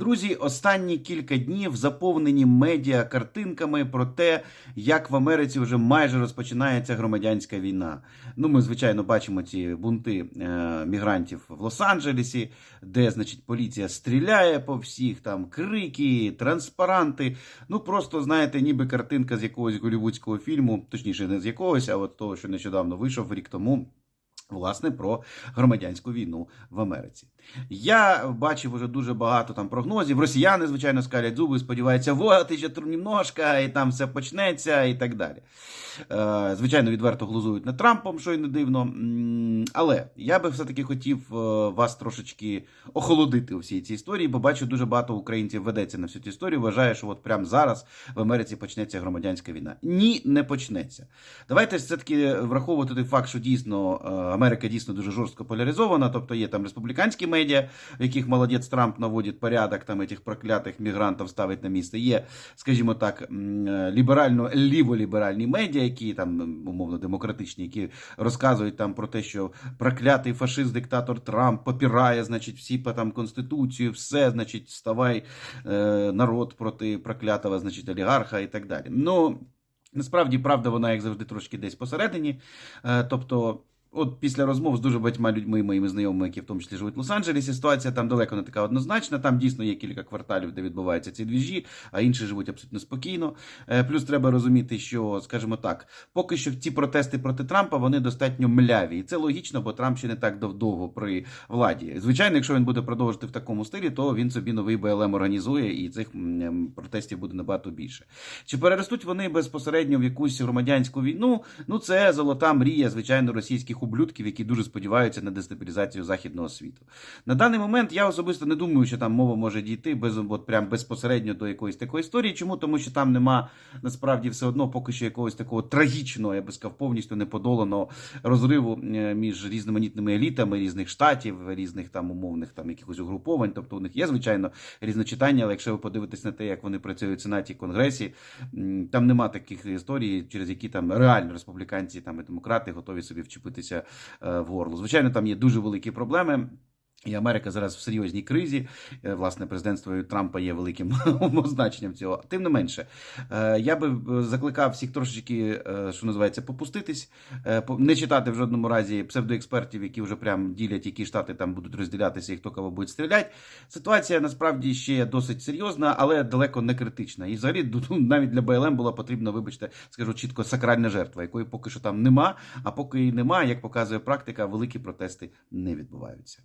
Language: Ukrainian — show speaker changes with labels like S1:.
S1: Друзі, останні кілька днів заповнені медіа картинками про те, як в Америці вже майже розпочинається громадянська війна. Ну, ми, звичайно, бачимо ці бунти е, мігрантів в Лос-Анджелесі, де, значить, поліція стріляє по всіх, там крики, транспаранти. Ну, просто, знаєте, ніби картинка з якогось голівудського фільму, точніше, не з якогось, а от того, що нещодавно вийшов рік тому. Власне, про громадянську війну в Америці. Я бачив уже дуже багато там прогнозів. Росіяни, звичайно, скалять зуби, сподіваються, вот, ще немножко, і там все почнеться, і так далі. Е, звичайно, відверто глузують над Трампом, що й не дивно. Але я би все-таки хотів е, вас трошечки охолодити у всій цій історії, бо бачу, дуже багато українців ведеться на всю цю історію. Вважає, що от прямо зараз в Америці почнеться громадянська війна. Ні, не почнеться. Давайте все-таки враховувати той факт, що дійсно е, Америка дійсно дуже жорстко поляризована, тобто є там республіканські медіа, в яких молодець Трамп наводить порядок, там этих проклятих мігрантів ставить на місце. Є, скажімо так, е, ліберально ліволіберальні медіа, які там умовно демократичні, які розказують там про те, що проклятий фашист, диктатор Трамп попирає, значить, всі по там конституцію, все, значить, ставай е, народ проти проклятого, значить, олігарха і так далі. Ну. Насправді, правда, вона, як завжди, трошки десь посередині. Е, Тобто, от після розмов з дуже багатьма людьми, моїми знайомими, які в тому числі живуть в Лос-Анджелесі, ситуація там далеко не така однозначна. Там дійсно є кілька кварталів, де відбуваються ці двіжі, а інші живуть абсолютно спокійно. Е, Плюс треба розуміти, що, скажімо так, поки що ці протести проти Трампа вони достатньо мляві. І це логічно, бо Трамп ще не так дов- довго при владі. Звичайно, якщо він буде продовжувати в такому стилі, то він собі новий БЛМ організує, і цих протестів буде набагато більше. Чи переростуть вони безпосередньо в якусь громадянську війну? Ну, це золота мрія, звичайно, російських ублюдків, які дуже сподіваються на дестабілізацію західного світу. На даний момент я особисто не думаю, що там мова може дійти без от прям безпосередньо до якоїсь такої історії. Чому? Тому що там нема насправді все одно поки що якогось такого трагічного, я би сказав, повністю неподоланого розриву е, між різноманітними елітами різних штатів, різних там умовних там якихось угруповань. Тобто у них є звичайно різночитання, але якщо ви подивитесь на те, як вони працюють в сенаті конгресі, там нема таких історій, через які там реально республіканці там і демократи готові собі вчепитися е, в горло. Звичайно, там є дуже великі проблеми. І Америка зараз в серйозній кризі. Е, Власне, президентство Трампа є великим означенням цього. Тим не менше, е, я би е, закликав всіх трошечки, що називається, попуститись, не читати в жодному разі псевдоекспертів, які вже прям ділять, які штати там будуть розділятися і хто кого буде стріляти. Ситуація насправді ще досить серйозна, але далеко не критична. І взагалі ну, навіть для БЛМ була потрібна, вибачте, скажу чітко, сакральна жертва, якої поки що там нема. А поки її нема, як показує практика, великі протести не відбуваються.